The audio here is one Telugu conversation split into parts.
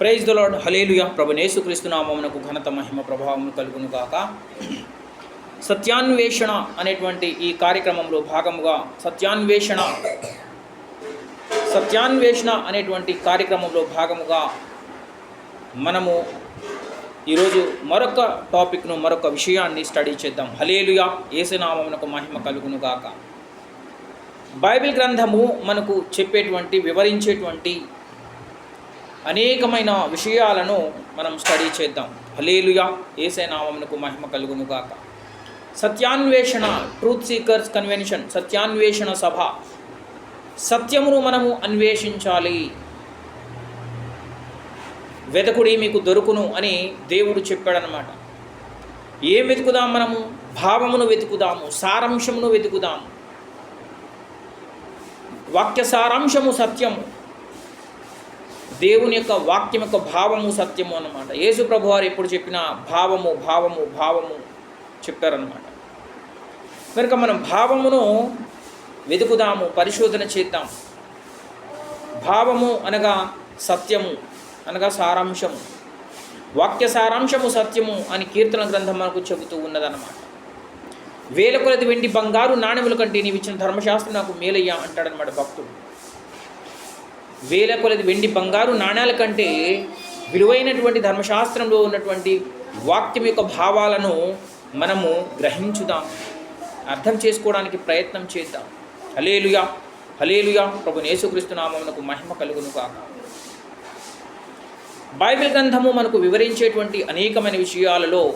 ప్రైజ్ ద లార్డ్ హలేలుయ ప్రభనేసు నేసుక్రీస్తు నామమునకు ఘనత మహిమ ప్రభావం కలుగును కాక సత్యాన్వేషణ అనేటువంటి ఈ కార్యక్రమంలో భాగముగా సత్యాన్వేషణ సత్యాన్వేషణ అనేటువంటి కార్యక్రమంలో భాగముగా మనము ఈరోజు మరొక టాపిక్ను మరొక విషయాన్ని స్టడీ చేద్దాం. హలేలుయ ఏసునామమునకు మహిమ కలుగును గాక. బైబిల్ గ్రంథము మనకు చెప్పేటువంటి వివరించేటువంటి అనేకమైన విషయాలను మనం స్టడీ చేద్దాం. హలేలుయా ఏసైనామమునకు మహిమ కలుగునుగాక సత్యాన్వేషణ ట్రూత్ సీకర్స్ కన్వెన్షన్ సత్యాన్వేషణ సభ. సత్యమును మనము అన్వేషించాలి. వెతకుడి మీకు దొరుకును అని దేవుడు చెప్పాడనమాట ఏం వెతుకుదాం మనము? భావమును వెతుకుదాము సారాంశమును వెతుకుదాము. వాక్య సారాంశము సత్యము. దేవుని యొక్క వాక్యం యొక్క భావము సత్యము అనమాట యేసు ప్రభు వారు ఎప్పుడు చెప్పిన భావము భావము భావము చెప్పారనమాట కనుక మనం భావమును వెతుకుదాము పరిశోధన చేద్దాం. భావము అనగా సత్యము అనగా సారాంశము. వాక్య సారాంశము సత్యము అని కీర్తన గ్రంథం మనకు చెబుతూ ఉన్నదన్నమాట. వేల కొలది వెండి బంగారు నాణ్యముల కంటే నీవు ఇచ్చిన ధర్మశాస్త్రం నాకు మేలయ్యా అంటాడనమాట భక్తుడు. వేల కొలది వెండి బంగారు నాణ్యాల కంటే విలువైనటువంటి ధర్మశాస్త్రంలో ఉన్నటువంటి వాక్యం యొక్క భావాలను మనము గ్రహించుదాం. అర్థం చేసుకోవడానికి ప్రయత్నం చేద్దాం. హలేలుయా హలేలుయా ప్రభు యేసుక్రీస్తు నామమునకు మహిమ కలుగును కాక బైబిల్ గ్రంథము మనకు వివరించేటువంటి అనేకమైన విషయాలలో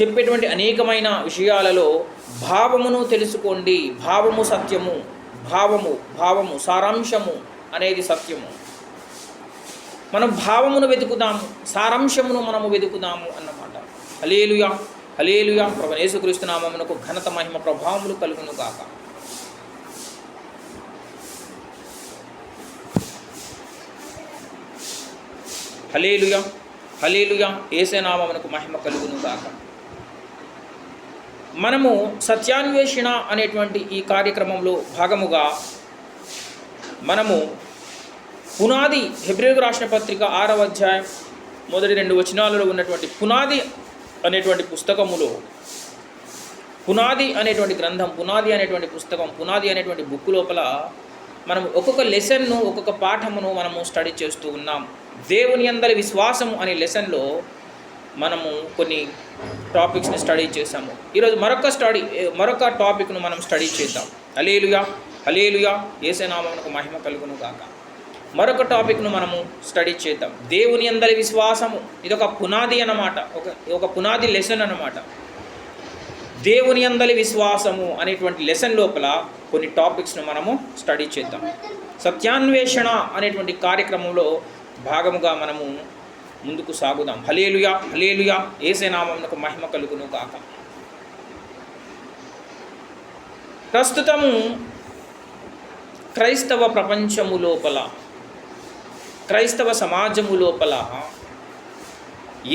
చెప్పేటువంటి అనేకమైన విషయాలలో భావమును తెలుసుకోండి. భావము సత్యము. భావము భావము సారాంశము అనేది సత్యము. మనం భావమును వెతుకుదాము సారాంశమును మనము వెతుకుదాము అన్నమాట. హలేలుయా హలేలుయా ప్రభు ఏసుక్రిస్తునామమునకు ఘనత మహిమ ప్రభావములు కలుగును కాక హలేలుయా హలేలుయా ఏసే నామమునకు మహిమ కలుగును కాక మనము సత్యాన్వేషణ అనేటువంటి ఈ కార్యక్రమంలో భాగముగా మనము పునాది హెబ్రిల్కు రాసిన పత్రిక ఆరవ అధ్యాయం మొదటి రెండు వచనాలలో ఉన్నటువంటి పునాది అనేటువంటి పుస్తకములో పునాది అనేటువంటి గ్రంథం పునాది అనేటువంటి పుస్తకం పునాది అనేటువంటి బుక్ లోపల మనం ఒక్కొక్క లెసన్ను ఒక్కొక్క పాఠమును మనము స్టడీ చేస్తూ ఉన్నాం. దేవుని అందరి విశ్వాసము అనే లెసన్లో మనము కొన్ని టాపిక్స్ని స్టడీ చేసాము ఈరోజు మరొక స్టడీ మరొక టాపిక్ను మనం స్టడీ చేద్దాం. అలేలుయా అలేలుయా ఏసేనామమునకు మహిమ కలుగును గాక. మరొక టాపిక్ను మనము స్టడీ చేద్దాం. దేవుని అందరి విశ్వాసము ఇది ఒక పునాది అన్నమాట. ఒక ఒక పునాది లెసన్ అన్నమాట. దేవుని అందలి విశ్వాసము అనేటువంటి లెసన్ లోపల కొన్ని టాపిక్స్ను మనము స్టడీ చేద్దాం. సత్యాన్వేషణ అనేటువంటి కార్యక్రమంలో భాగముగా మనము ముందుకు సాగుదాం. హలేలుయా హలేలుయా ఏసే నామమునకు మహిమ కలుగును కాక ప్రస్తుతము క్రైస్తవ ప్రపంచము లోపల క్రైస్తవ సమాజము లోపల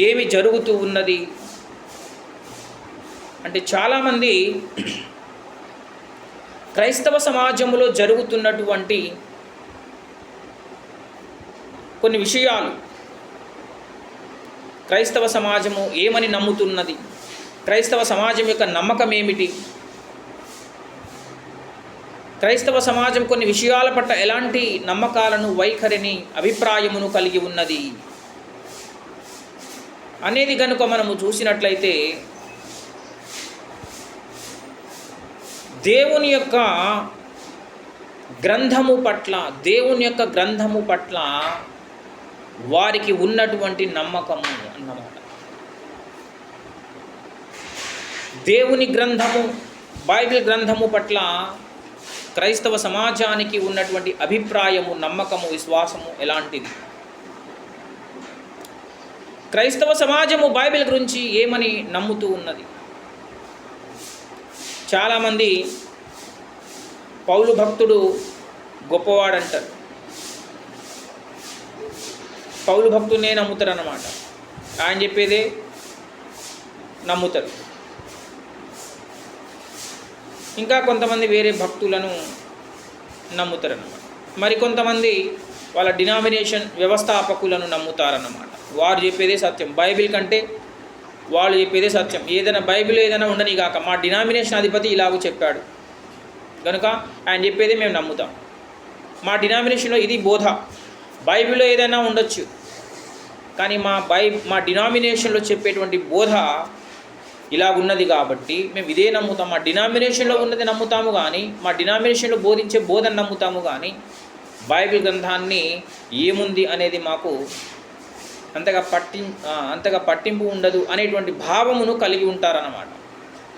ఏమి జరుగుతూ ఉన్నది? అంటే చాలామంది క్రైస్తవ సమాజంలో జరుగుతున్నటువంటి కొన్ని విషయాలు క్రైస్తవ సమాజము ఏమని నమ్ముతున్నది? క్రైస్తవ సమాజం యొక్క నమ్మకం ఏమిటి? క్రైస్తవ సమాజం కొన్ని విషయాల పట్ల ఎలాంటి నమ్మకాలను వైఖరిని అభిప్రాయమును కలిగి ఉన్నది? అనేది కనుక మనము చూసినట్లయితే దేవుని యొక్క గ్రంథము పట్ల దేవుని యొక్క గ్రంథము పట్ల వారికి ఉన్నటువంటి నమ్మకము. అన్నమాట. దేవుని గ్రంథము బైబిల్ గ్రంథము పట్ల క్రైస్తవ సమాజానికి ఉన్నటువంటి అభిప్రాయము నమ్మకము విశ్వాసము ఎలాంటిది? క్రైస్తవ సమాజము బైబిల్ గురించి ఏమని నమ్ముతూ ఉన్నది? చాలామంది పౌలు భక్తుడు గొప్పవాడంటారు. పౌలు భక్తునే నమ్ముతారు అన్నమాట ఆయన చెప్పేదే నమ్ముతారు. ఇంకా కొంతమంది వేరే భక్తులను నమ్ముతారన్నమాట. మరికొంతమంది వాళ్ళ డినామినేషన్ వ్యవస్థాపకులను నమ్ముతారన్నమాట. వారు చెప్పేదే సత్యం. బైబిల్ కంటే వాళ్ళు చెప్పేదే సత్యం. ఏదైనా బైబిల్ ఏదైనా ఉండని కాక మా డినామినేషన్ అధిపతి ఇలాగూ చెప్పాడు. కనుక ఆయన చెప్పేదే మేము నమ్ముతాం. మా డినామినేషన్లో ఇది బోధ. బైబిల్లో ఏదైనా ఉండొచ్చు. కానీ మా బై మా డినామినేషన్లో చెప్పేటువంటి బోధ ఇలా ఉన్నది కాబట్టి మేము ఇదే నమ్ముతాం. మా డినామినేషన్లో ఉన్నది నమ్ముతాము కానీ మా డినామినేషన్లో బోధించే బోధన నమ్ముతాము కానీ బైబిల్ గ్రంథాన్ని ఏముంది అనేది మాకు అంతగా పట్టి అంతగా పట్టింపు ఉండదు అనేటువంటి భావమును కలిగి ఉంటారన్నమాట.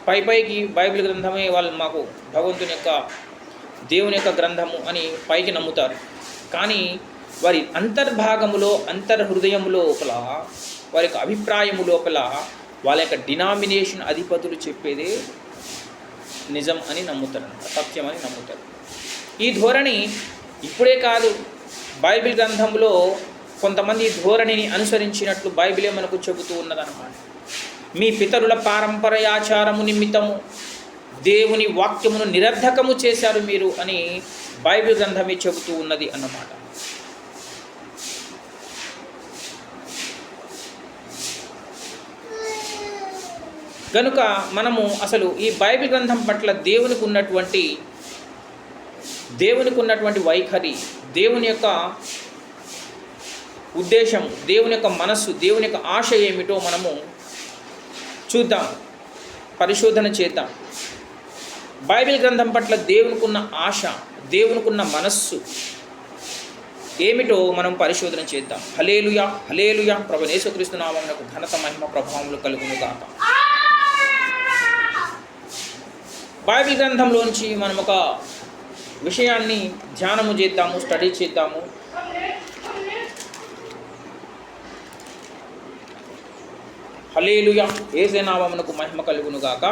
పై పైకి బైబిల్ గ్రంథమే వాళ్ళు మాకు భగవంతుని యొక్క దేవుని యొక్క గ్రంథము అని పైకి నమ్ముతారు. కానీ వారి అంతర్భాగములో అంతర్హృదయం లోపల వారి యొక్క అభిప్రాయము లోపల వాళ్ళ యొక్క డినామినేషన్ అధిపతులు చెప్పేదే నిజం అని నమ్ముతారు సత్యం అని నమ్ముతారు. ఈ ధోరణి ఇప్పుడే కాదు బైబిల్ గ్రంథంలో కొంతమంది ఈ ధోరణిని అనుసరించినట్లు బైబిలే మనకు చెబుతూ ఉన్నదన్నమాట. మీ పితరుల పారంపరయాచారము నిమిత్తము దేవుని వాక్యమును నిరర్ధకము చేశారు మీరు అని బైబిల్ గ్రంథమే చెబుతూ ఉన్నది అన్నమాట. కనుక మనము అసలు ఈ బైబిల్ గ్రంథం పట్ల దేవునికి ఉన్నటువంటి దేవునికి ఉన్నటువంటి వైఖరి దేవుని యొక్క ఉద్దేశం దేవుని యొక్క మనస్సు దేవుని యొక్క ఆశ ఏమిటో మనము చూద్దాం పరిశోధన చేద్దాం. బైబిల్ గ్రంథం పట్ల దేవునికున్న ఆశ దేవునికున్న మనస్సు ఏమిటో మనం పరిశోధన చేద్దాం. హలేలుయా హలేలుయా ప్రభు నేసుక్రీస్తు నామమునకు ఘనత మహిమ ప్రభావములు కలుగును గాక బైబిల్ గ్రంథంలోంచి మనం ఒక విషయాన్ని ధ్యానము చేద్దాము స్టడీ చేద్దాము. హలేలుయ ఏసేనామమునకు మహిమ కలుగును గాక.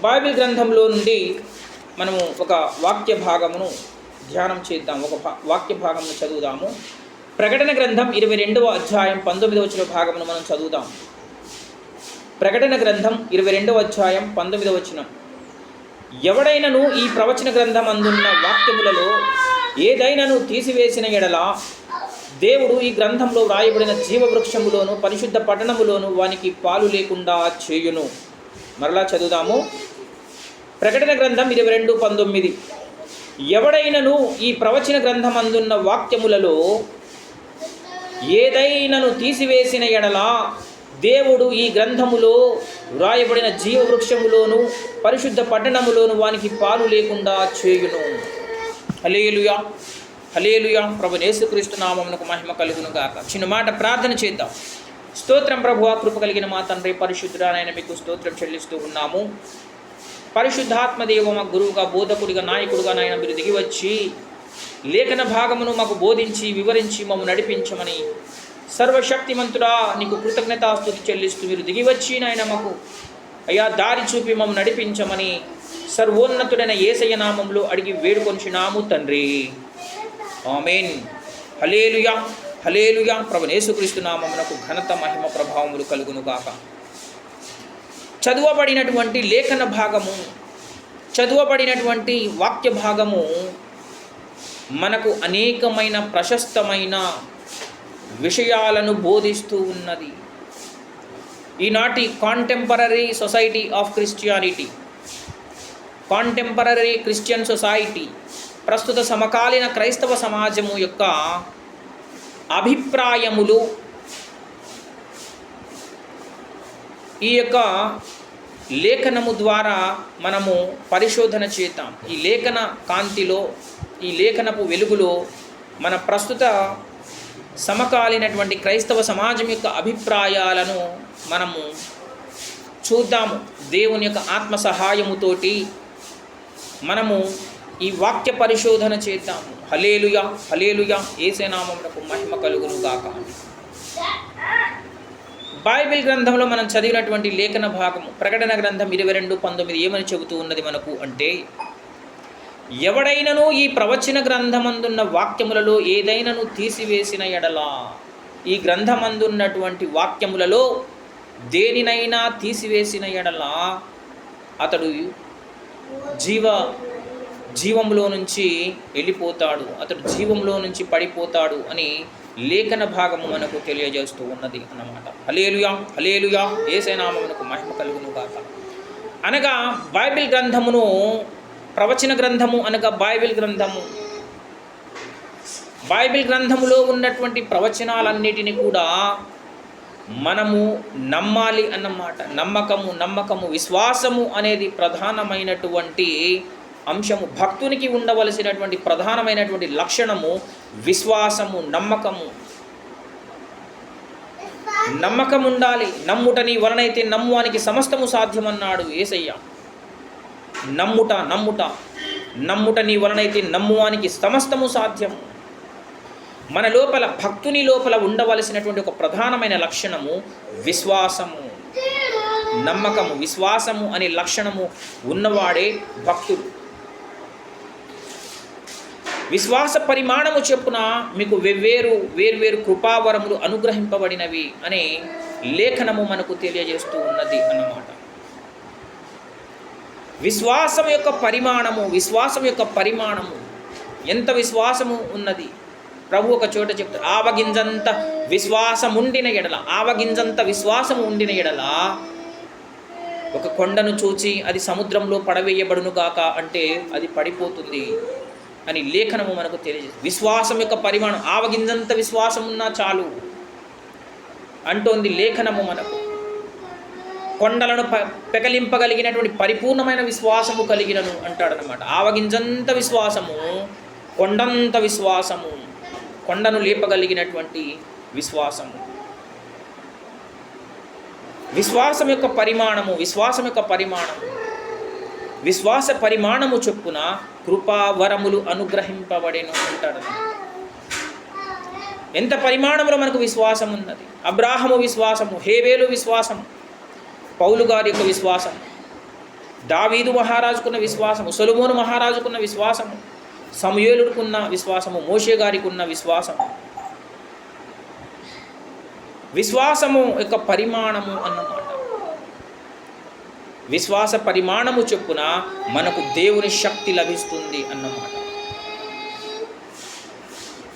బైబిల్ గ్రంథంలో నుండి మనము ఒక వాక్య భాగమును ధ్యానం చేద్దాం ఒక భా- వాక్య భాగమును చదువుదాము. ప్రకటన గ్రంథం ఇరవై రెండవ అధ్యాయం పంతొమ్మిదవ వచ్చిన భాగమును మనం చదువుదాం ప్రకటన గ్రంథం ఇరవై రెండవ అధ్యాయం పంతొమ్మిదవ వచనం. ఎవడైనను ఈ ప్రవచన గ్రంథం అందున్న వాక్యములలో ఏదైనను తీసివేసిన ఎడల దేవుడు ఈ గ్రంథంలో వ్రాయబడిన జీవవృక్షములోను పరిశుద్ధ పట్టణములోను వానికి పాలు లేకుండా చేయును. మరలా చదువుదాము. ప్రకటన గ్రంథం ఇరవై రెండు పంతొమ్మిది. ఎవడైనను ఈ ప్రవచన గ్రంథం అందున్న వాక్యములలో ఏదైనను తీసివేసిన ఎడల దేవుడు ఈ గ్రంథములో వ్రాయబడిన జీవవృక్షములోను పరిశుద్ధ పట్టణములోను వానికి పాలు లేకుండా చేయును. హలేలుయా హలేలుయా ప్రభు యేసుక్రీస్తు నామమునకు మహిమ కలుగును గాక. చిన్న మాట ప్రార్థన చేద్దాం. స్తోత్రం ప్రభు కృప కలిగిన మా తండ్రి పరిశుద్ధురానైనా మీకు స్తోత్రం చెల్లిస్తూ ఉన్నాము. పరిశుద్ధాత్మదేవ మా గురువుగా బోధకుడిగా నాయకుడిగా నాయన మీరు దిగి వచ్చి లేఖన భాగమును మాకు బోధించి వివరించి మమ్ము నడిపించమని సర్వశక్తిమంతుడా నీకు కృతజ్ఞతాస్తుతి చెల్లిస్తూ మీరు దిగి వచ్చి నాయన మాకు. అయ్యా దారి చూపి మమ్మ నడిపించమని సర్వోన్నతుడైన ఏసయ్య నామంలో అడిగి వేడుకొంచున్నాము తండ్రి. ఆమెన్. హలేలుయా హలేలుయా ప్రభు యేసుక్రీస్తు నామమునకు ఘనత మహిమ ప్రభావములు కలుగును గాక చదువబడినటువంటి లేఖన భాగము చదువబడినటువంటి వాక్య భాగము మనకు అనేకమైన ప్రశస్తమైన విషయాలను బోధిస్తూ ఉన్నది. ఈనాటి contemporary society of Christianity contemporary Christian society ప్రస్తుత సమకాలీన క్రైస్తవ సమాజము యొక్క అభిప్రాయములు ఈ యొక్క లేఖనము ద్వారా మనము పరిశోధన చేద్దాం. ఈ లేఖన కాంతిలో ఈ లేఖనపు వెలుగులో మన ప్రస్తుత సమకాలీనటువంటి క్రైస్తవ సమాజం యొక్క అభిప్రాయాలను మనము చూద్దాము. దేవుని యొక్క ఆత్మ సహాయముతోటి మనము ఈ వాక్య పరిశోధన చేద్దాము హలేలుయా హలేలుయా ఏసేనామమునకు మహిమ కలుగును గాక బైబిల్ గ్రంథంలో మనం చదివినటువంటి లేఖన భాగము ప్రకటన గ్రంథం ఇరవై రెండు పంతొమ్మిది ఏమని చెబుతూ ఉన్నది మనకు అంటే ఎవడైనను ఈ ప్రవచన గ్రంథమందున్న వాక్యములలో ఏదైనను తీసివేసిన ఎడలా ఈ గ్రంథమందున్నటువంటి వాక్యములలో దేనినైనా తీసివేసిన ఎడలా అతడు జీవ జీవంలో నుంచి వెళ్ళిపోతాడు అతడు జీవంలో నుంచి పడిపోతాడు అని లేఖన భాగము మనకు తెలియజేస్తూ ఉన్నది అన్నమాట. హలేలుయా హలేలుయా ఏసైనామమునకు మహిమ కలుగును గాక. అనగా బైబిల్ గ్రంథమును ప్రవచన గ్రంథము అనగా బైబిల్ గ్రంథము. బైబిల్ గ్రంథములో ఉన్నటువంటి ప్రవచనాలన్నిటిని కూడా మనము నమ్మాలి అన్నమాట. నమ్మకము నమ్మకము విశ్వాసము అనేది ప్రధానమైనటువంటి అంశము. భక్తునికి ఉండవలసినటువంటి ప్రధానమైనటువంటి లక్షణము విశ్వాసము నమ్మకము. నమ్మకం ఉండాలి నమ్ముట నీ వలనైతే నమ్మువానికి సమస్తము సాధ్యమన్నాడు ఏసయ్య. నమ్ముట నమ్ముట. నమ్ముట నీ వలనైతే నమ్మువానికి సమస్తము సాధ్యము మన లోపల భక్తుని లోపల ఉండవలసినటువంటి ఒక ప్రధానమైన లక్షణము విశ్వాసము. నమ్మకము విశ్వాసము అనే లక్షణము ఉన్నవాడే భక్తుడు. విశ్వాస పరిమాణము చెప్పున మీకు వెవ్వేరు వేర్వేరు కృపావరములు అనుగ్రహింపబడినవి అనే లేఖనము మనకు తెలియజేస్తూ ఉన్నది అన్నమాట. విశ్వాసం యొక్క పరిమాణము విశ్వాసం యొక్క పరిమాణము. ఎంత విశ్వాసము ఉన్నది? ప్రభు ఒక చోట చెప్తారు ఆవగింజంత విశ్వాసం ఉండిన ఎడల ఆవగింజంత విశ్వాసం ఉండిన ఎడల ఒక కొండను చూచి అది సముద్రంలో పడవేయబడును గాక అంటే అది పడిపోతుంది అని లేఖనము మనకు తెలియజేస్తుంది. విశ్వాసం యొక్క పరిమాణం ఆవగింజంత విశ్వాసం ఉన్నా చాలు అంటోంది లేఖనము మనకు. కొండలను ప పెకలింపగలిగినటువంటి పరిపూర్ణమైన విశ్వాసము కలిగినను అంటాడనమాట. ఆవగింజంత విశ్వాసము కొండంత విశ్వాసము కొండను లేపగలిగినటువంటి విశ్వాసము. విశ్వాసం యొక్క పరిమాణము విశ్వాసం యొక్క పరిమాణము. విశ్వాస పరిమాణము చొప్పున కృపావరములు అనుగ్రహింపబడేను అంటాడు. ఎంత పరిమాణంలో మనకు విశ్వాసం ఉన్నది అబ్రాహము విశ్వాసము హేవేలు విశ్వాసము. పౌలు గారి యొక్క విశ్వాసం దావీదు మహారాజుకున్న విశ్వాసము సొలమోను మహారాజుకున్న విశ్వాసము సమయోలుడుకున్న విశ్వాసము మోషే గారికి ఉన్న విశ్వాసము. విశ్వాసము యొక్క పరిమాణము అన్నమాట. విశ్వాస పరిమాణము చొప్పున మనకు దేవుని శక్తి లభిస్తుంది అన్నమాట.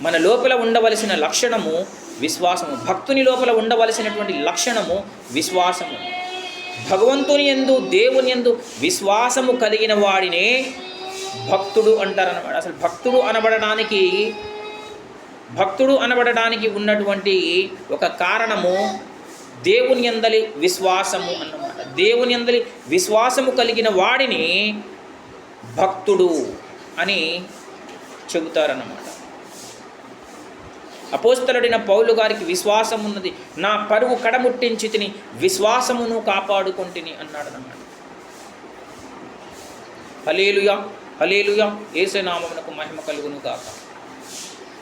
మన లోపల ఉండవలసిన లక్షణము విశ్వాసము. భక్తుని లోపల ఉండవలసినటువంటి లక్షణము విశ్వాసము. భగవంతుని ఎందు దేవుని ఎందు విశ్వాసము కలిగిన వాడినే భక్తుడు అంటారనమాట అసలు భక్తుడు అనబడడానికి భక్తుడు అనబడడానికి ఉన్నటువంటి ఒక కారణము దేవుని అందలి విశ్వాసము అన్నమాట. దేవుని అందలి విశ్వాసము కలిగిన వాడిని భక్తుడు అని చెబుతారన్నమాట. అపోస్తలుడైన పౌలు గారికి విశ్వాసం ఉన్నది నా పరువు కడముట్టించి తిని విశ్వాసమును కాపాడుకొంటిని అన్నాడు అన్నమాట. హలేలుయా హలేలుయా ఏసునామమునకు మహిమ కలుగును గాక.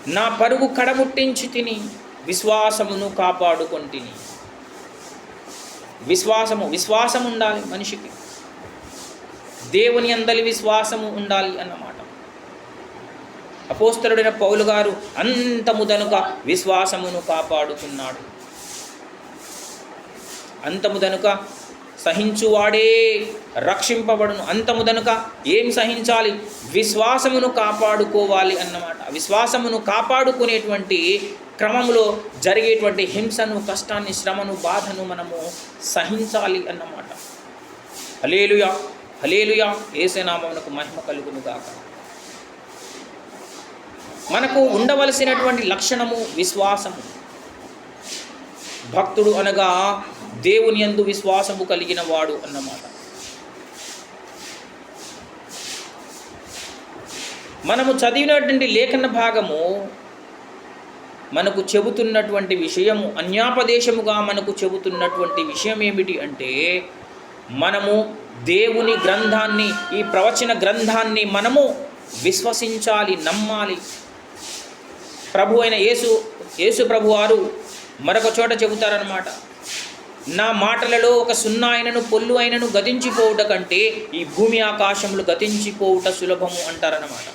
నా పరుగు కడముట్టించి తిని విశ్వాసమును కాపాడుకొంటిని. విశ్వాసము విశ్వాసం ఉండాలి మనిషికి. దేవుని అందలి విశ్వాసము ఉండాలి అన్నమాట. అపోస్తరుడైన పౌలు గారు అంతముదనుక విశ్వాసమును కాపాడుతున్నాడు. అంతముదనుక సహించువాడే రక్షింపబడును. అంతముదనుక ఏం సహించాలి? విశ్వాసమును కాపాడుకోవాలి అన్నమాట. విశ్వాసమును కాపాడుకునేటువంటి క్రమంలో జరిగేటువంటి హింసను కష్టాన్ని శ్రమను బాధను మనము సహించాలి అన్నమాట. హలేలుయా హలేలుయా ఏసేనామమునకు మహిమ కలుగును గాక మనకు ఉండవలసినటువంటి లక్షణము విశ్వాసము. భక్తుడు అనగా దేవుని యందు విశ్వాసము కలిగిన వాడు అన్నమాట. మనము చదివినటువంటి లేఖన భాగము మనకు చెబుతున్నటువంటి విషయము అన్యాపదేశముగా మనకు చెబుతున్నటువంటి విషయం ఏమిటి అంటే మనము దేవుని గ్రంథాన్ని ఈ ప్రవచన గ్రంథాన్ని మనము విశ్వసించాలి నమ్మాలి. ప్రభు అయిన యేసు యేసు ప్రభు వారు మరొక చోట చెబుతారనమాట నా మాటలలో ఒక సున్నా అయినను పొల్లు అయినను గతించిపోవుట కంటే ఈ భూమి ఆకాశములు గతించిపోవుట సులభము అంటారనమాట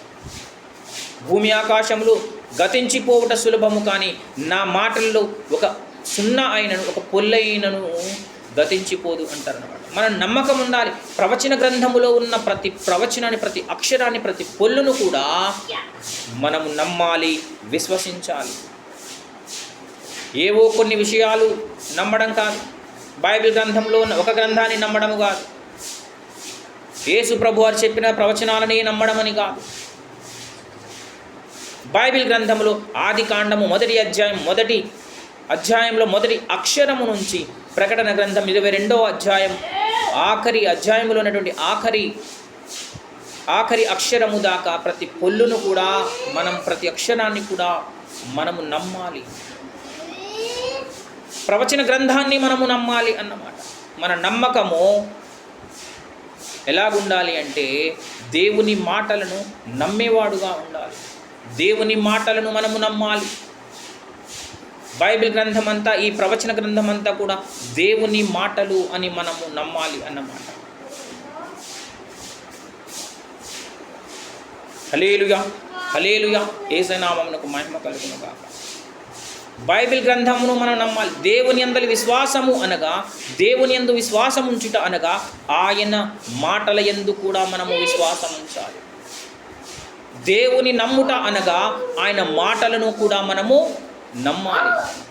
భూమి ఆకాశములు గతించిపోవుట సులభము కానీ నా మాటల్లో ఒక సున్నా అయినను ఒక పొల్లైనను గతించిపోదు అంటారనమాట మనం నమ్మకం ఉండాలి. ప్రవచన గ్రంథములో ఉన్న ప్రతి ప్రవచనాన్ని ప్రతి అక్షరాన్ని ప్రతి పొల్లును కూడా మనము నమ్మాలి విశ్వసించాలి. ఏవో కొన్ని విషయాలు నమ్మడం కాదు. బైబిల్ గ్రంథంలో ఉన్న ఒక గ్రంథాన్ని నమ్మడము కాదు. యేసు ప్రభు వారు చెప్పిన ప్రవచనాలని నమ్మడం అని కాదు. బైబిల్ గ్రంథంలో ఆది కాండము మొదటి అధ్యాయం మొదటి అధ్యాయంలో మొదటి అక్షరము నుంచి ప్రకటన గ్రంథం ఇరవై రెండవ అధ్యాయం ఆఖరి అధ్యాయంలో ఉన్నటువంటి ఆఖరి ఆఖరి అక్షరము దాకా ప్రతి పొల్లును కూడా మనం ప్రతి అక్షరాన్ని కూడా మనము నమ్మాలి. ప్రవచన గ్రంథాన్ని మనము నమ్మాలి అన్నమాట. మన నమ్మకము ఎలాగుండాలి అంటే దేవుని మాటలను నమ్మేవాడుగా ఉండాలి. దేవుని మాటలను మనము నమ్మాలి. బైబిల్ గ్రంథం అంతా ఈ ప్రవచన గ్రంథం అంతా కూడా దేవుని మాటలు అని మనము నమ్మాలి అన్నమాట హలేలుగా హలేలుగా ఏసనామమునకు మహిమ కలుగును కాక బైబిల్ గ్రంథమును మనం నమ్మాలి. దేవుని అందలి విశ్వాసము అనగా దేవుని ఎందు విశ్వాసం ఉంచుట అనగా ఆయన మాటల ఎందు కూడా మనము విశ్వాసం ఉంచాలి. దేవుని నమ్ముట అనగా ఆయన మాటలను కూడా మనము నమ్మాలి.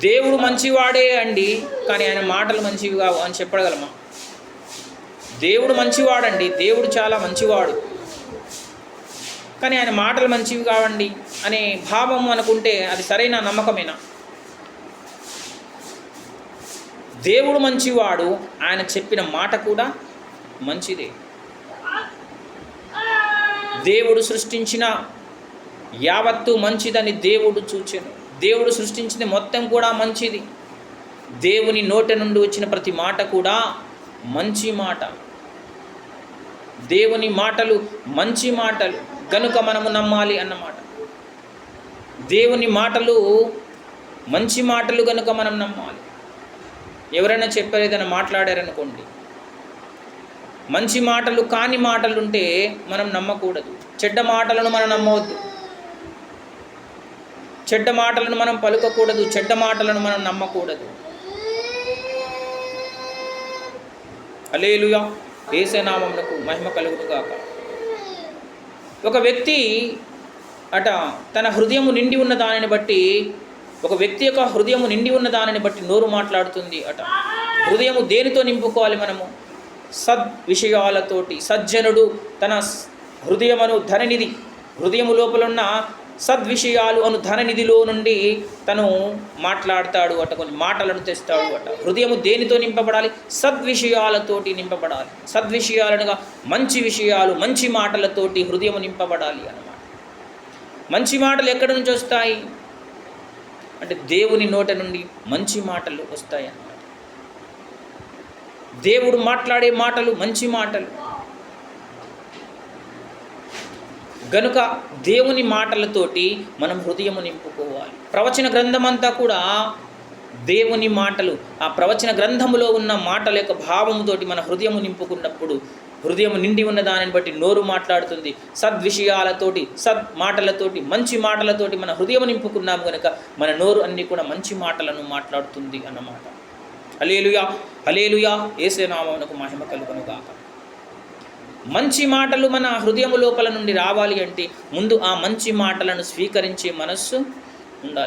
దేవుడు మంచివాడే అండి కానీ ఆయన మాటలు మంచివి కావు అని చెప్పగలమా? దేవుడు మంచివాడండి దేవుడు చాలా మంచివాడు. కానీ ఆయన మాటలు మంచివి కావండి అనే భావం అనుకుంటే అది సరైన నమ్మకమేనా? దేవుడు మంచివాడు ఆయన చెప్పిన మాట కూడా మంచిదే. దేవుడు సృష్టించిన యావత్తు మంచిదని దేవుడు చూచెను. దేవుడు సృష్టించింది మొత్తం కూడా మంచిది. దేవుని నోటి నుండి వచ్చిన ప్రతి మాట కూడా మంచి మాట. దేవుని మాటలు మంచి మాటలు. కనుక మనము నమ్మాలి అన్నమాట. దేవుని మాటలు మంచి మాటలు కనుక మనం నమ్మాలి. ఎవరైనా చెప్పారు ఏదైనా మాట్లాడారనుకోండి. మంచి మాటలు కాని మాటలు ఉంటే మనం నమ్మకూడదు. చెడ్డ మాటలను మనం నమ్మవద్దు. చెడ్డ మాటలను మనం పలుకకూడదు చెడ్డ మాటలను మనం నమ్మకూడదు. అలేలుయా ఏసేనామమునకు మహిమ కలుగునుగాక. ఒక వ్యక్తి అట తన హృదయము నిండి ఉన్న దానిని బట్టి ఒక వ్యక్తి యొక్క హృదయము నిండి ఉన్న దానిని బట్టి నోరు మాట్లాడుతుంది అట. హృదయము దేనితో నింపుకోవాలి మనము? సద్ విషయాలతోటి సజ్జనుడు తన హృదయమును ధననిధి. హృదయము లోపలున్న సద్విషయాలు అను ధననిధిలో నుండి తను మాట్లాడతాడు అట కొన్ని మాటలను తెస్తాడు అట. హృదయము దేనితో నింపబడాలి? సద్విషయాలతోటి నింపబడాలి. సద్విషయాలనగా మంచి విషయాలు మంచి మాటలతోటి హృదయము నింపబడాలి అన్నమాట. మంచి మాటలు ఎక్కడి నుంచి వస్తాయి? అంటే దేవుని నోట నుండి మంచి మాటలు వస్తాయి అన్నమాట. దేవుడు మాట్లాడే మాటలు మంచి మాటలు. గనుక దేవుని మాటలతోటి మనం హృదయము నింపుకోవాలి. ప్రవచన గ్రంథమంతా కూడా దేవుని మాటలు ఆ ప్రవచన గ్రంథములో ఉన్న మాటల యొక్క భావముతోటి మన హృదయము నింపుకున్నప్పుడు హృదయం నిండి ఉన్న దానిని బట్టి నోరు మాట్లాడుతుంది. సద్విషయాలతోటి సద్ మాటలతోటి మంచి మాటలతోటి మన హృదయం నింపుకున్నాము కనుక మన నోరు అన్ని కూడా మంచి మాటలను మాట్లాడుతుంది అన్నమాట. అలేలుయా అలేలుయా ఏసేనామమునకు మహిమ కలుగును మంచి మాటలు మన హృదయము లోపల నుండి రావాలి అంటే ముందు ఆ మంచి మాటలను స్వీకరించే మనస్సు ఉండాలి.